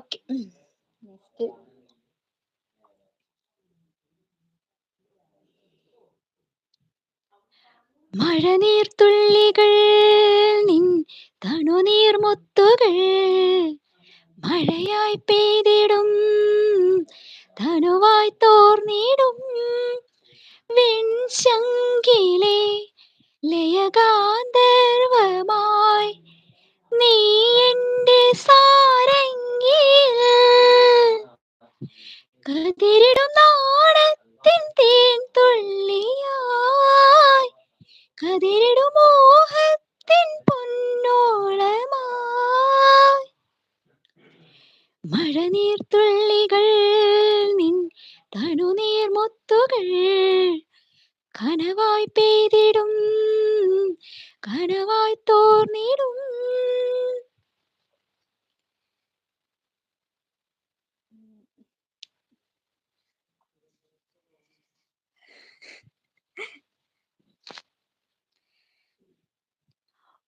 Okay next മഴനീർത്തുള്ളികൾ നിൻ തണുനീർമുത്തുകൾ മഴയായി പെയ്തിടും തനുവായി തോർന്നിടും. വെൺശങ്കിലെ ലയകാന്തർവമായി നീ എന്റെ സാരംഗിൽ കനവായി പെയ്തിടും കനവായി തോർന്നിടും.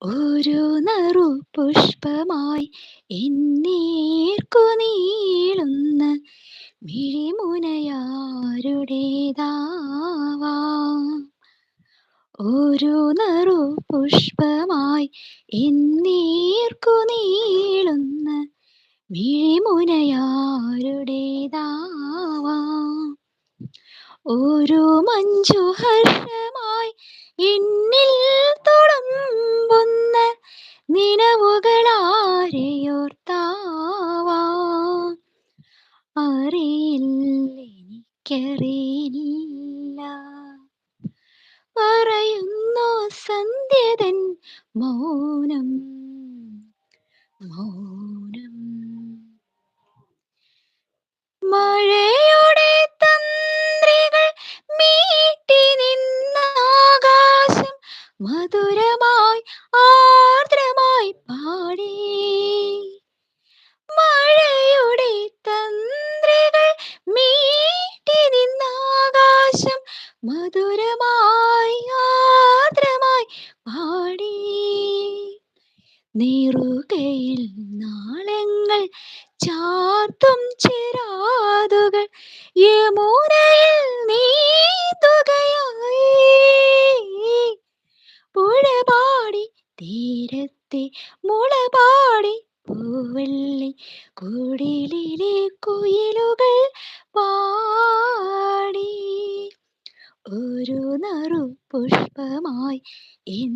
ഒരു നറു പുഷ്പമായി എന്നേർക്കു നീളുന്ന മിഴിമുനയാരുടേതാവാം. ഒരു നറു പുഷ്പമായി എന്നേർക്കു നീളുന്ന മിഴിമുനയാരുടേതാവാം ഒരു മഞ്ജുഹർഷമായി എന്നിൽ തുളുമ്പുന്ന നിലവുകളാരെയോർത്താവാം. അറിയില്ല എനിക്കറിയില്ല. പറയുന്നു സന്ധ്യതൻ മൗനം മൗനം.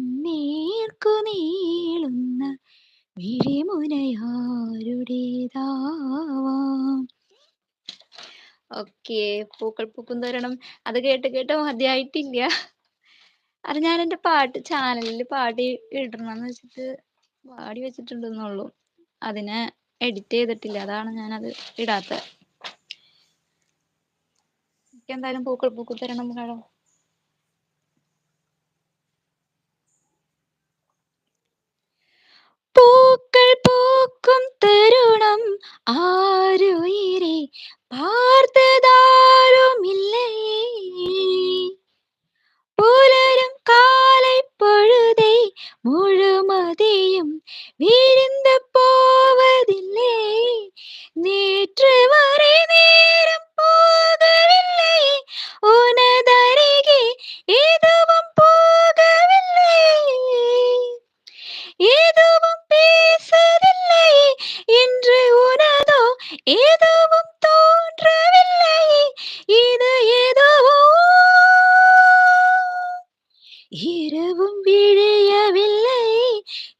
എന്നേർക്കു നീളുന്ന മിഴിമുനയാരുടേതാവാം ഓക്കെ പൂക്കൾ പൂക്കും തരണം. അത് കേട്ട് കേട്ട് മതിയായിട്ടില്ല. അത് ഞാൻ എന്റെ പാട്ട് ചാനലിൽ പാടി ഇടണമെന്ന് വെച്ചിട്ട് പാടി വെച്ചിട്ടുണ്ടെന്നുള്ളൂ. അതിനെ എഡിറ്റ് ചെയ്തിട്ടില്ല. അതാണ് ഞാനത് ഇടാത്തത്. എനിക്ക് എന്തായാലും പൂക്കൾ പൂക്കും തരണം കാണാം പൂക്കൾ പൂക്കും തരുണം ആരുയിരെ പാർത്തതാരുമില്ലേ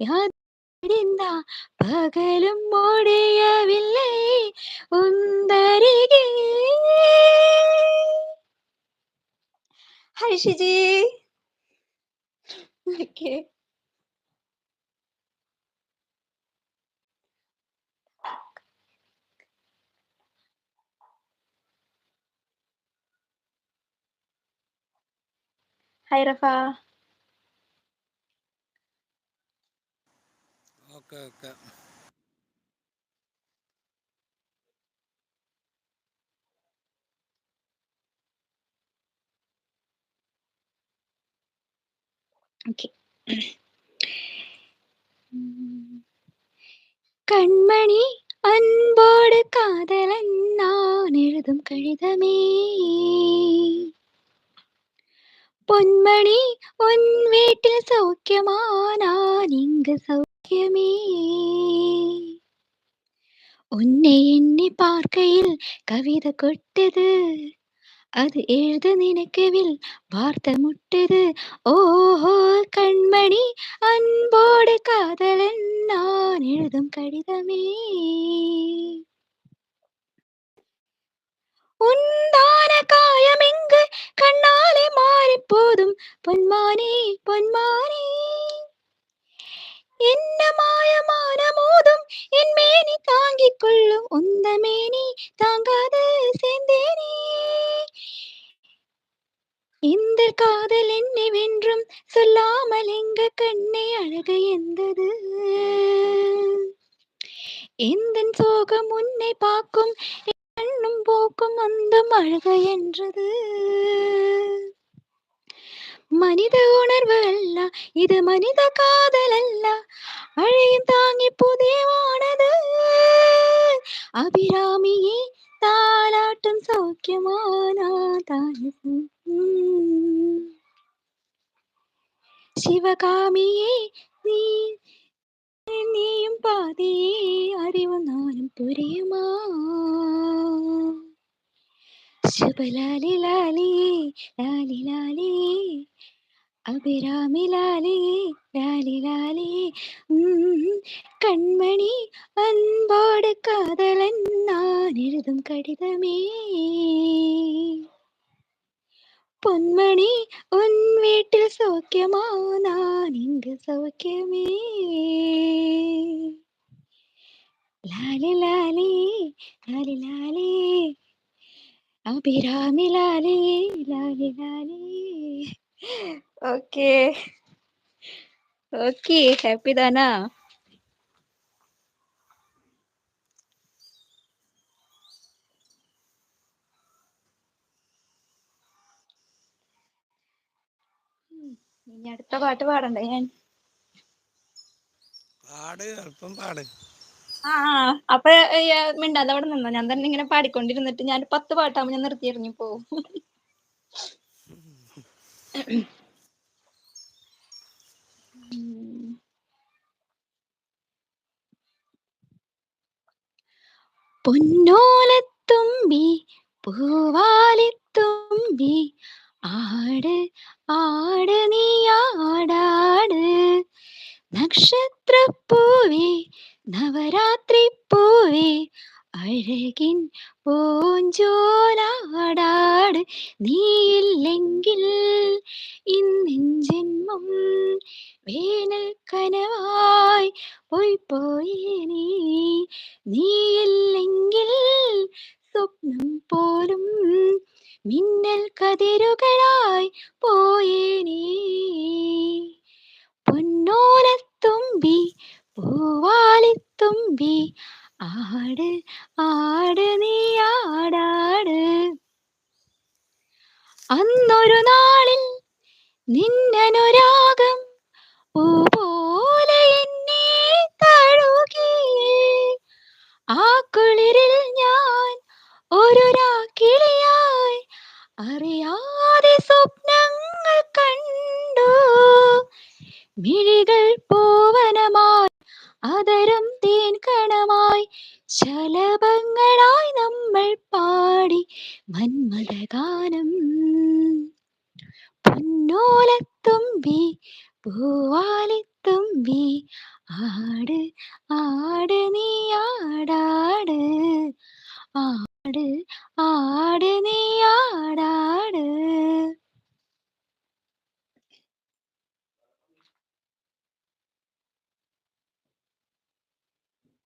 யாதிருந்தா பகலும் முடியவில்லை உந்தருகே hi Shiji okay hi Rafah okay okay. Okay கண்மணி அன்போடு காதலன் நான் எழுதும் கடிதமே. பொன்மணி உன் வீட்டில் சௌக்கியமா? இங்கு சௌ சௌக்கியமே உன்னை எண்ணி பார்க்கையில் கவிதை கொட்டது. அது எழுத நினைக்கவில் வார்த்தை முட்டுது. ஓஹோ கண்மணி அன்போடு காதலன் நான் எழுதும் கடிதமே. உந்தான காயம் எங்கு கண்ணாலே மாறி போதும். பொன்மானே பொன்மானே. என்ன மாயமான மோதும்? என் மேனி தாங்கிக் கொள்ளும் உந்த மேனி தாங்காது சேர்ந்தேனே. இந்த காதல் என்னை வென்றும் சொல்லாமல் எங்க கண்ணை அழகு எந்தது எந்த சோகம் உன்னை பார்க்கும்? கண்ணும் போக்கும் அந்த அழகு என்றது? മനിത ഉണർവല്ല ഇത് മനിത കാതലല്ല. അഴയും താങ്ങി പുതിയവാണത് അഭിരാമിയെ താലാട്ടും സൗഖ്യമാനാ ശിവകാമിയെ നീ നീയും പാതിയെ അറിവ് നാനും പുരിയുമാ ശുഭലാലി ലാലിയേ ലാലി ലാലിയേ അഭിരാമി ലാലിയേ ലാലി ലാലിയേ കൺമണി അൻപാട് കാതലൻ നാനെഴുതും കടിതമേ. പൊന്മണി ഉൻ വീട്ടിൽ സൗഖ്യമാ നാനിങ്ക് സൗഖ്യമേ. ലാലി ലാലി ലാലി ലാലി. അഭിരാമി ലാലേ ലാലി ലാലേ ഓക്കേ. ഓക്കേ ഹാപ്പി ദാന. ഇനി അടുത്ത പാട്ട് പാടണ്ടേ ഞാൻ? പാട് അല്പം പാട്. ആ അപ്പൊ മിണ്ടാതെ അവിടെ നിന്നോ? ഞാൻ തന്നെ ഇങ്ങനെ പാടിക്കൊണ്ടിരുന്നിട്ട് ഞാൻ പത്ത് പാട്ടാകുമ്പോ ഞാൻ നിർത്തി എറിഞ്ഞു പോവും. പൊന്നോലത്തുമ്പി പൂവാലിത്തുമ്പി ആട് ആട് നീ ആടാട്. നക്ഷത്രപ്പൂവേ നവരാത്രി പൂവേ അഴകിൻ പൂഞ്ചോലാടാട് നീയില്ലെങ്കിൽ ഇന്നിൻ ജന്മം വേനൽ കനവായി പോയി പോയി നീ. അന്നൊരു നാളിൽ നിന്നനുരാഗം പോലെ എന്നെ തഴുകിയേ ആ കുളിരിൽ ഞാൻ ഒരു രാക്കിളിയായി അറിയാതെ സ്വപ്നങ്ങൾ കണ്ടു. മിഴികൾ ஆலி தும்பி ஆடு ஆடு நீ ஆடாடு. ஆடு ஆடு நீ ஆடாடு.